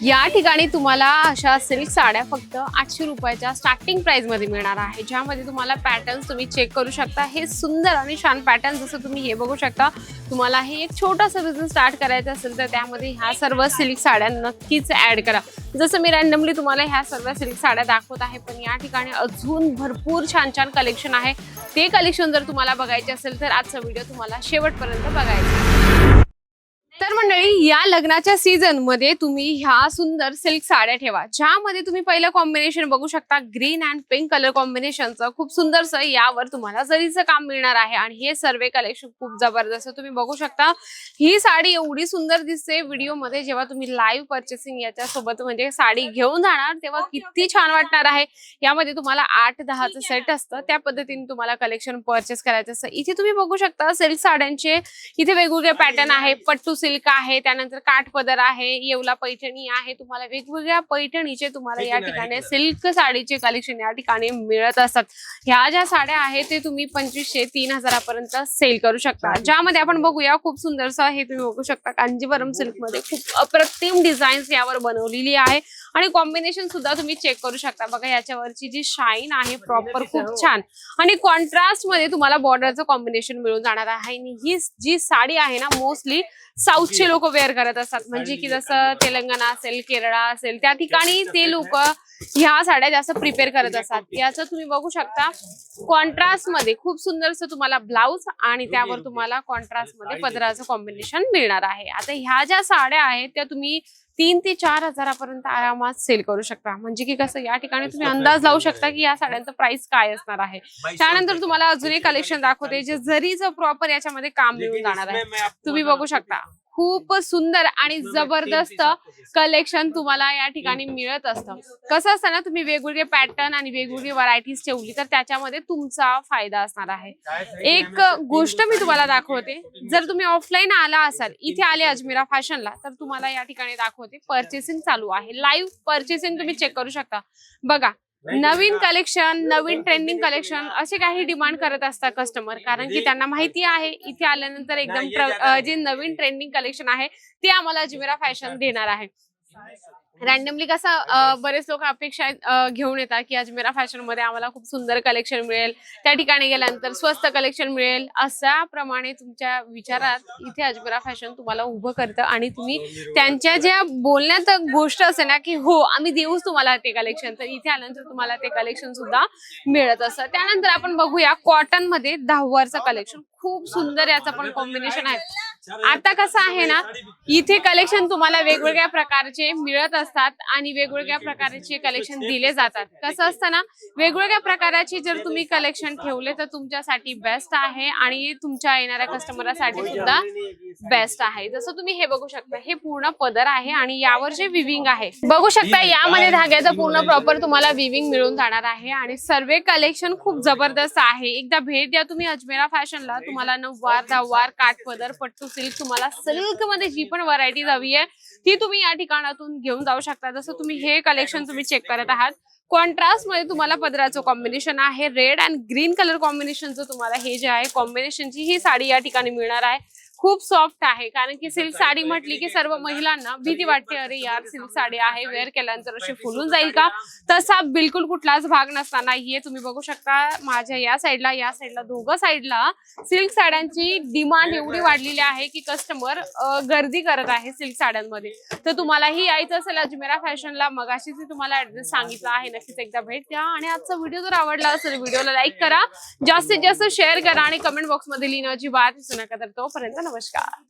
या ठिकाणी तुम्हाला अशा सिल्क साड्या फक्त आठशे रुपयाच्या स्टार्टिंग प्राइसमध्ये मिळणार आहे. ज्यामध्ये तुम्हाला पॅटर्न्स तुम्ही चेक करू शकता. हे सुंदर आणि छान पॅटर्न जसं तुम्ही हे बघू शकता तुम्हाला हे एक छोटासा बिझनेस स्टार्ट करायचा असेल तर त्यामध्ये ह्या सर्व सिल्क साड्या नक्कीच ऍड करा. जसं मी रॅन्डमली तुम्हाला ह्या सर्व सिल्क साड्या दाखवत आहे पण या ठिकाणी अजून भरपूर छान छान कलेक्शन आहे. ते कलेक्शन जर तुम्हाला बघायचे असेल तर आजचा व्हिडिओ तुम्हाला शेवटपर्यंत बघायचा आहे. तर मंडळी या लग्नाच्या सीझनमध्ये तुम्ही ह्या सुंदर सिल्क साड्या ठेवा. ज्यामध्ये तुम्ही पहिलं कॉम्बिनेशन बघू शकता ग्रीन अँड पिंक कलर कॉम्बिनेशनचं खूप सुंदरसं यावर तुम्हाला जरीचं काम मिळणार आहे. आणि हे सर्व कलेक्शन खूप जबरदस्त तुम्ही बघू शकता. ही साडी एवढी सुंदर दिसते व्हिडिओमध्ये. जेव्हा तुम्ही लाईव्ह परचेसिंग याच्या सोबत म्हणजे साडी घेऊन जाणार तेव्हा किती छान वाटणार आहे. यामध्ये तुम्हाला आठ दहाचं सेट असतं. त्या पद्धतीने तुम्हाला कलेक्शन परचेस करायचं असतं. इथे तुम्ही बघू शकता सिल्क साड्यांचे इथे वेगवेगळे पॅटर्न आहे पट्टू सिल्क आहे त्यानंतर काठपदर आहे येवला पैठणी आहे तुम्हाला वेगवेगळ्या पैठणीचे तुम्हाला या ठिकाणी सिल्क साडीचे कलेक्शन या ठिकाणी मिळत असतात. ह्या ज्या साड्या आहेत ते तुम्ही पंचवीसशे तीन हजारापर्यंत सेल करू शकता. ज्यामध्ये आपण बघूया खूप सुंदरसं हे तुम्ही बघू शकता. कांजीवरम सिल्कमध्ये खूप अप्रतिम डिझाईन्स यावर बनवलेली आहे. आणि कॉम्बिनेशन सुद्धा तुम्ही चेक करू शकता. बघा याच्यावरची जी शाईन आहे प्रॉपर खूप छान. आणि कॉन्ट्रास्टमध्ये तुम्हाला बॉर्डरचं कॉम्बिनेशन मिळून जाणार आहे. आणि ही जी साडी आहे ना मोस्टली साऊथचे लोक वेअर करत असतात. म्हणजे की जसं तेलंगणा असेल केरळा असेल त्या ठिकाणी ते लोक ह्या साड्या जास्त प्रिपेअर करत असतात. याचं तुम्ही बघू शकता कॉन्ट्रास्टमध्ये खूप सुंदरसं तुम्हाला ब्लाऊज आणि त्यावर तुम्हाला कॉन्ट्रास्टमध्ये पदराचं कॉम्बिनेशन मिळणार आहे. आता ह्या ज्या साड्या आहेत त्या तुम्ही तीन ते चार हजारापर्यंत आरामात सेल करू शकता. म्हणजे की कसं या ठिकाणी तुम्ही अंदाज लावू शकता की या साड्यांचं प्राइस काय असणार आहे. त्यानंतर तुम्हाला अजून एक कलेक्शन दाखवते जे जरीचं प्रॉपर याच्यामध्ये काम मिळून जाणार आहे. तुम्ही बघू शकता. खूप सुंदर आणि जबरदस्त कलेक्शन तुम्हाला या ठिकाणी मिळत असतं. कसं असतं ना तुम्ही वेगवेगळे पॅटर्न आणि वेगवेगळी व्हरायटीज ठेवली तर त्याच्यामध्ये तुमचा फायदा असणार आहे. एक गोष्ट मी तुम्हाला दाखवते. जर तुम्ही ऑफलाईन आला असाल इथे आले अजमेरा फॅशनला तर तुम्हाला या ठिकाणी दाखवते परचेसिंग चालू आहे. लाईव्ह परचेसिंग तुम्ही चेक करू शकता. बघा नवीन कलेक्शन नवीन ट्रेंडिंग कलेक्शन असे काही डिमांड करत असतात कस्टमर कारण की त्यांना माहिती आहे इथे आल्यानंतर एकदम जे नवीन ट्रेंडिंग कलेक्शन आहे ते आम्हाला अजमेरा फॅशन देणार आहे. रॅन्डमली कसं बरेच लोक अपेक्षा घेऊन येतात की अजमेरा फॅशनमध्ये आम्हाला खूप सुंदर कलेक्शन मिळेल. त्या ठिकाणी गेल्यानंतर स्वस्त कलेक्शन मिळेल. अशाप्रमाणे तुमच्या विचारात इथे अजमेरा फॅशन तुम्हाला उभं करतं आणि तुम्ही त्यांच्या ज्या बोलण्यात गोष्ट असते ना की हो आम्ही देऊच तुम्हाला ते कलेक्शन. तर इथे आल्यानंतर तुम्हाला ते कलेक्शन सुद्धा मिळत असतं. त्यानंतर आपण बघूया कॉटनमध्ये दहावरचं कलेक्शन. खूप सुंदर याचं पण कॉम्बिनेशन आहे. आता कसं आहे ना इथे कलेक्शन तुम्हाला वेगवेगळ्या प्रकारचे मिळत असतात आणि वेगवेगळ्या प्रकारचे कलेक्शन दिले जातात. कसं असतं ना वेगवेगळ्या प्रकाराचे जर तुम्ही कलेक्शन ठेवले तर तुमच्यासाठी बेस्ट आहे आणि तुमच्या येणाऱ्या कस्टमरसाठी सुद्धा बेस्ट आहे जसं तुम्ही हे बघू शकता हे पूर्ण पदर आहे आणि यावर जे विविंग आहे. बघू शकता यामध्ये धाग्याचं पूर्ण प्रॉपर तुम्हाला विविंग मिळून जाणार आहे आणि सर्व कलेक्शन खूप जबरदस्त आहे. एकदा भेट द्या तुम्ही अजमेरा फॅशनला. तुम्हाला नऊवार दहावार काठपदर पट्टू सिल्क तुम्हाला सिल्कमध्ये जी पण व्हरायटी हवी आहे ती तुम्ही या ठिकाणातून घेऊन जाऊ शकता. जसं तुम्ही हे कलेक्शन तुम्ही चेक करत आहात. कॉन्ट्रास्टमध्ये तुम्हाला पदराचं कॉम्बिनेशन आहे. रेड अँड ग्रीन कलर कॉम्बिनेशनचं तुम्हाला हे जे आहे कॉम्बिनेशनची ही साडी या ठिकाणी मिळणार आहे. खूप सॉफ्ट आहे. कारण की सिल्क साडी म्हटली की सर्व महिलांना भीती वाटते अरे यार सिल्क साडी आहे वेअर केल्यानंतर अशी फुलून जाईल का? तसा बिलकुल कुठलाच भाग नसताना हे तुम्ही बघू शकता माझ्या या साईडला या साईडला दोघं साईडला सिल्क साड्यांची डिमांड एवढी वाढलेली आहे की कस्टमर गर्दी करत आहे सिल्क साड्यांमध्ये. तर तुम्हालाही यायचं असेल अजमेरा फॅशनला मगाशीच तुम्हाला ऍड्रेस सांगितला आहे नक्कीच एकदा भेट द्या. आणि आजचा व्हिडिओ जर आवडला असेल व्हिडिओला लाईक करा. जास्तीत जास्त शेअर करा आणि कमेंट बॉक्समध्ये लिहिण्याची बात विसरू नका. तर तोपर्यंत नमस्कार